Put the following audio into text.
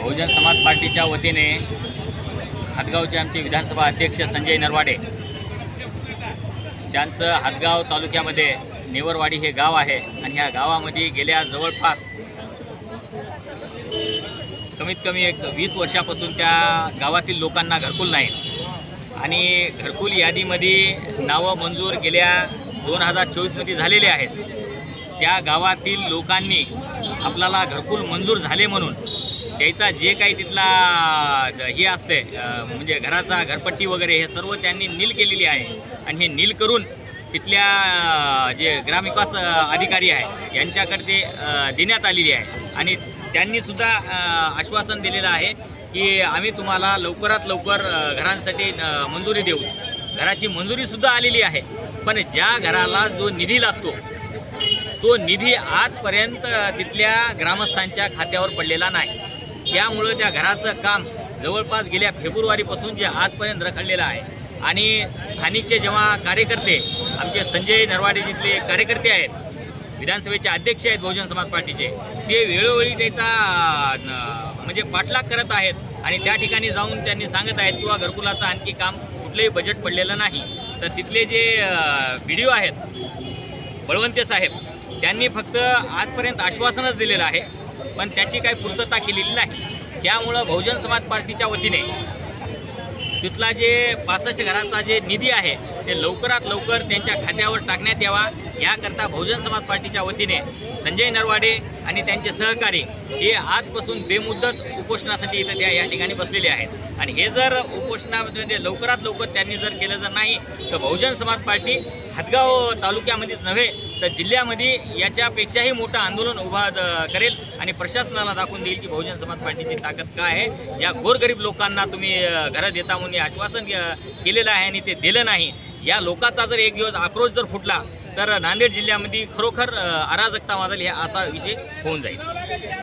बहुजन समाज पार्टीच्या वतीने हातगावचे आमचे विधानसभा अध्यक्ष संजय नरवाडे त्यांचं हातगाव तालुक्यामध्ये नेवरवाडी हे गाव आहे आणि ह्या गावामध्ये गेल्या जवळपास कमीत कमी एक वीस वर्षापासून त्या गावातील लोकांना घरकुल नाही. आणि घरकुल यादीमध्ये नावं मंजूर गेल्या दोन हजार चोवीसमध्ये झालेले आहेत. त्या गावातील लोकांनी आपल्याला घरकुल मंजूर झाले म्हणून त्याचा जे काही तिथला हे असते म्हणजे घराचा घरपट्टी वगैरे हे सर्व त्यांनी नील केलेली आहे. आणि हे नील करून तिथल्या जे ग्रामविकास अधिकारी आहे यांच्याकडे ते देण्यात आलेली आहे. आणि त्यांनीसुद्धा आश्वासन दिलेलं आहे की आम्ही तुम्हाला लवकरात लवकर घरांसाठी मंजुरी देऊ. घराची मंजुरीसुद्धा आलेली आहे. पण ज्या घराला जो निधी लागतो तो निधी आजपर्यंत तिथल्या ग्रामस्थांच्या खात्यावर पडलेला नाही. त्यामुळं त्या घराचं काम जवळपास गेल्या फेब्रुवारीपासून जे आजपर्यंत रखडलेलं आहे. आणि स्थानिकचे जेव्हा कार्यकर्ते आमचे संजय नरवाडे जिथले कार्यकर्ते आहेत विधानसभेचे अध्यक्ष आहेत बहुजन समाज पार्टीचे ते वेळोवेळी त्याचा म्हणजे पाठलाग करत आहेत आणि त्या ठिकाणी जाऊन त्यांनी सांगत आहेत किंवा घरकुलाचं आणखी काम कुठलंही बजेट पडलेलं नाही. तर तिथले जे व्हिडिओ आहेत बळवंते साहेब त्यांनी फक्त आजपर्यंत आश्वासनच दिलेलं आहे पण त्याची काही पूर्तता केलेली नाही. त्यामुळं बहुजन समाज पार्टीच्या वतीने तिथला जे पासष्ट घरांचा जे निधी आहे ते लवकरात लवकर त्यांच्या खात्यावर टाकण्यात यावा. याकरता बहुजन समाज पार्टीच्या वतीने संजय नरवाडे आणि त्यांचे सहकारी हे आजपासून बेमुदत उपोषणासाठी इथं त्या या ठिकाणी बसलेले आहेत. आणि हे जर उपोषणामध्ये लवकरात लवकर त्यांनी जर केलं जर नाही तर बहुजन समाज पार्टी हदगाव तालुक्यामध्येच नव्हे तर जिल्ह्यामध्ये याच्यापेक्षाही मोठं आंदोलन उभा करेल आणि प्रशासनाला दाखवून देईल की बहुजन समाज पार्टीची ताकद काय आहे. ज्या गोरगरीब लोकांना तुम्ही घरात घरं देता म्हणून आश्वासन केलेलं आहे आणि ते दिलं नाही. या लोकांचा जर एक दिवस आक्रोश जर फुटला तर नांदेड जिल्ह्यामध्ये खरोखर अराजकता माजली असा विषय होऊन जाईल.